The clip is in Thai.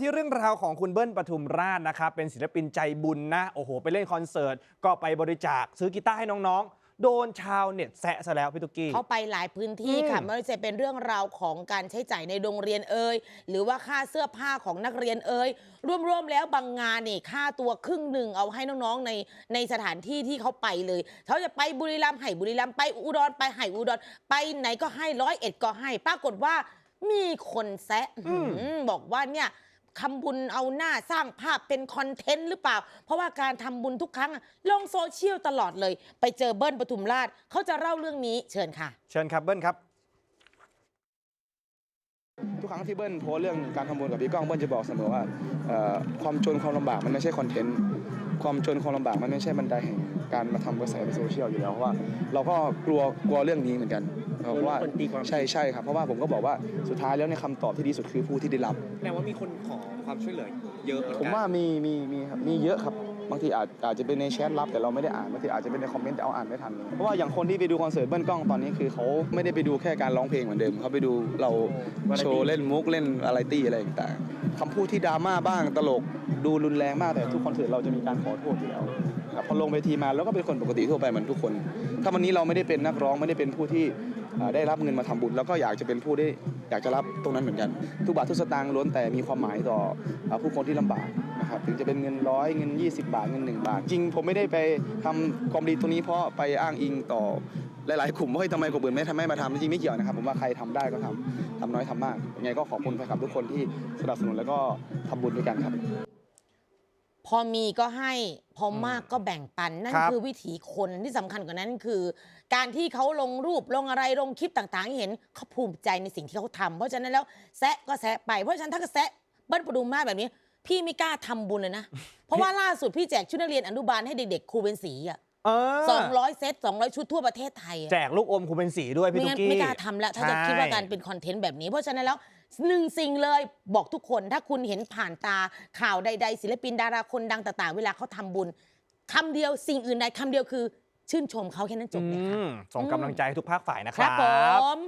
ที่เรื่องราวของคุณเบิ้ลปทุมราชนะครับ เป็นศิลปินใจบุญนะ โอ้โห ไปเล่นคอนเสิร์ต ก็ไปบริจาคซื้อกีตาร์ให้น้องๆ โดนชาวเน็ตแซะซะแล้วพี่ตุ๊กกี้ เขาไปหลายพื้นที่ค่ะ อืม ไม่ว่าจะเป็นเรื่องราวของการใช้จ่ายในโรงเรียนเอ่ยหรือว่าค่าเสื้อผ้าของนักเรียนเอ่ยรวมๆแล้วบางงานนี่ค่าตัวครึ่งหนึ่งเอาให้น้องๆในในสถานที่ที่เขาไปเลยเขาจะไปบุรีรัมย์ให้บุรีรัมย์ไปอุดรไปให้อุดรไปไหนก็ให้ร้อยเอ็ดก็ให้ปรากฏว่ามีคนแซะอืมอืมบอกว่าเนี่ย ทำบุญเอาหน้าสร้างภาพเป็นคอนเทนต์หรือเปล่า เพราะว่าการทำบุญทุกครั้งอะลงโซเชียลตลอดเลย ไปเจอเบิ้ลปทุมราชเขาจะเล่าเรื่องนี้เชิญค่ะ เชิญครับเบิ้ลครับ ทุกครั้งที่เบิ้ลโพสต์เรื่องการทำบุญกับพี่ก้องเบิ้ลจะบอกเสมอว่าเอ่อความจนความลำบากมันไม่ใช่คอนเทนต์ความจนความลำบากมันไม่ใช่บันไดแห่งการมาทำกระแสในโซเชียลอยู่แล้วเพราะว่า เราก็กลัวกลัวเรื่องนี้เหมือนกัน เพราะว่าคนตีความใช่ใช่ครับเพราะว่าผมก็บอกว่าสุดท้ายแล้วในยคำตอบที่ดีสุดคือผู้ที่ได้รับ แปลว่ามีคนขอความช่วยเหลือเยอะเหมือนผมกันว่ามีมีมีครับมีเยอะครับบางทีอาจอาจจะเป็นในแชทลับแต่เราไม่ได้อ่านบางทีอาจจะเป็นในคอมเมนต์แต่เอาอ่านไม่ทันเลยเพราะว่าอย่างคนที่ไปดูคอนเสิร์ตเบิ้ลกล้องตอนนี้คือเขาไม่ได้ไปดูแค่การร้องเพลงเหมือนเดิมเขาไปดูเราโชว์เล่นมุกเล่นอะไรตี้อะไรต่างๆคำพูดที่ดราม่าบ้างตลกดูรุนแรงมากแต่ทุกคอนเสิร์ตเราจะมีการขอโทษอยู่แล้วครับพอลงเวทีมาแล้วก็เป็นคนปกติทั่วไปเหมือนทุกคน ถ้าวันนี้เราไม่ได้เป็นนักร้องไม่ได้เป็นผู้ที่อ่า ได้รับเงินมาทำบุญ แล้วก็อยากจะเป็นผู้ได้อยากจะรับตรงนั้นเหมือนกัน ทุกบาททุกสตางค์ล้วนแต่มีความหมายต่อผู้คนที่ลำบากนะครับถึงจะเป็นเงินร้อยเงิน 20 บาทเงิน 1 บาท จริงผมไม่ได้ไปทำความดีตรงนี้เพราะไปอ้างอิงต่อหลายๆกลุ่มว่าเฮ้ยทำไมกลุ่มอื่นไม่ทำไม่มาทำจริงไม่เกี่ยวนะครับผมว่าใครทำได้ก็ทำทำน้อยทำมากยังไงก็ขอบคุณแฟนคลับทุกคนที่สนับสนุนแล้วก็ทำบุญด้วยกันครับ พอมีก็ให้พอมากก็แบ่งปัน นั่นครับ คือวิถีคนที่สำคัญกว่านั้นคือ การที่เขาลงรูปลงอะไรลงคลิปต่างๆให้เห็นเขาภูมิใจในสิ่งที่เขาทำเพราะฉะนั้นแล้วแซะก็แซะไปเพราะฉะนั้นถ้าก็แซะเบิ้ลประดุมมาแบบนี้ พี่ไม่กล้าทำบุญเลยนะ เพราะว่าล่าสุดพี่แจกชุดนักเรียนอนุบาลให้เด็กๆครูเป็นสีอะ เออสองร้อยเซตสองร้อยชุดทั่วประเทศไทยอะแจกลูกอมครูเป็นสีด้วยพี่ไม่ตุ๊งั้กนกี้ ไม่กล้าทำแล้ว ถ้าจะใช่ คิดว่าการเป็นคอนเทนต์แบบนี้ เพราะฉะนั้นแล้วหนึ่งสิ่งเลยบอกทุกคนถ้าคุณเห็นผ่านตาข่าวใด ๆ ศิลปินดาราคนดังต่างๆ เวลาเขาทำบุญคำเดียวสิ่งอื่นใดคำเดียวคือ ชื่นชมเขาแค่นั้นจบเลยค่ะ อืมส่งกำลังใจให้ทุกภาคฝ่ายนะคครัรับ บผม